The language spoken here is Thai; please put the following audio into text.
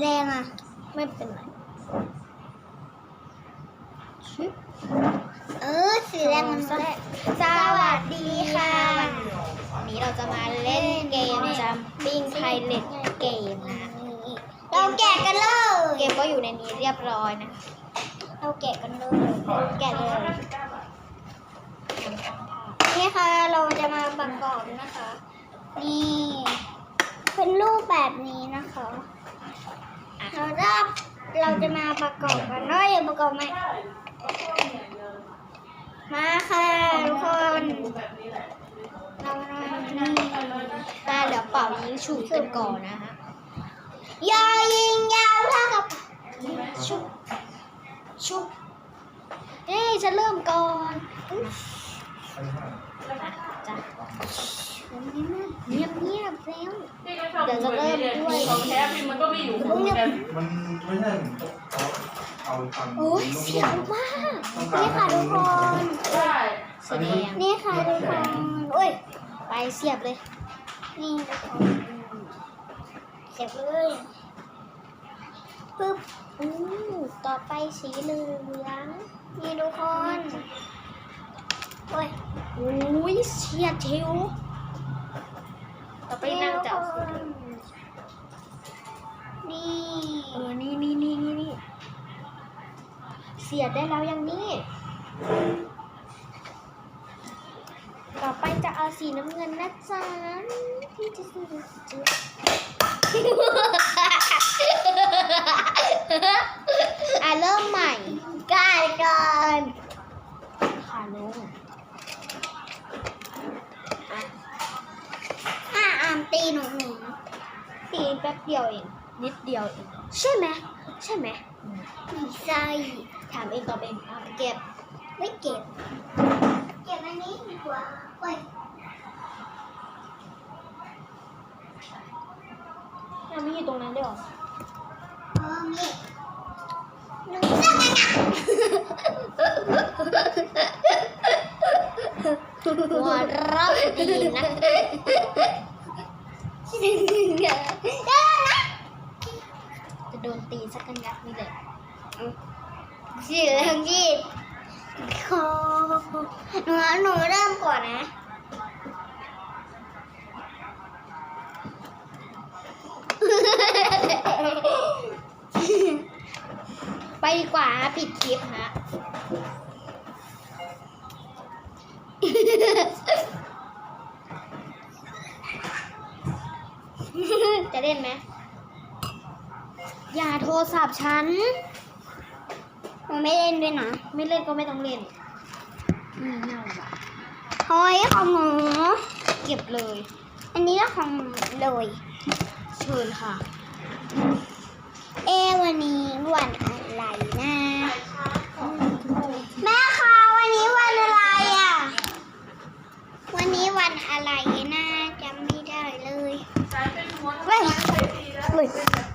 แดงอะ ไม่เป็นไรชิปเออสีแดงมันสแรกวัสดีค่ะ วันนี้เราจะมาเล่นเกมจัมปิ้งไพเรตเกมนะเราแกะกันเลย เกมก็อยู่ในนี้เรียบร้อยนะ เราแกะกันเลย แกะเลยนี่ค่ะเราจะมาประกอบนะคะ นี่ เป็นรูปแบบนี้นะคะ เราจะเราจะมาประกอบกันเนาะอย่าประกอบไหมมาค่ะทุกคนเรามานี่แต่เดี๋ยวเป่ายิงฉุบกันก่อนนะฮะยายิงยาวเท่ากับชุบชุบเอ้ยฉันเริ่มก่อนจ้ะ เงียบเงียบๆแล้วเดี๋ยวจะเริ่มด้วยของแท้พิมพ์มันก็ไม่อยู่ของแท้มันไม่ใช่เขาเอาทำโอ้ยเสียวมากนี่ค่ะทุกคนใช่สีแดง นี่ค่ะทุกคนอุ้ย ไปเสียบเลย นี่ทุกคนเก็บเลยปึ๊บอู้ต่อไปสีเหลืองนี่ทุกคนโอ้ยอุ้ยเฉียดชิว ต่อไปนางจะเอาสีเหลืองนี่เออนี่นี่นี่นี่นี่เสียดได้แล้วยังนี่ต่อไปจะเอาสีน้ำเงินนะจ๊ะพี่จะซื้อจุดอะเริ่มใหม่กายก่อนขาลง ตีหนูหนูตีแป๊บเดียวเอง นิดเดียวเอง ใช่ไหมใช่ไหมมีไส้ถามเองตอบเองอะเก็บ ไม่เก็บ เก็บอันนี้ดีกว่าโอ้ยอะไม่อยู่ตรงนั้นด้วยเหรอเออมีหนูจะมาหนักหัวเราะดีนะ เดี๋ยนะจะโดนตีสักกันยักนี่เลยสีเหลืองยีดคอหนูหนูเริ่มก่อนนะไปดีกว่าฮะปิดคลิปฮะ จะเล่นไหมอย่าโทรศัพท์ฉันหนูไม่เล่นด้วยนะ ไม่เล่นก็ไม่ต้องเล่นอืมน่าว่ะเฮ้ยของหนูเก็บเลย อันนี้ก็ของหนูเลย เชิญค่ะ เอะวันนี้วันอะไรนะแม่คะวันนี้วันอะไรอะ วันนี้วันอะไรนะ จำ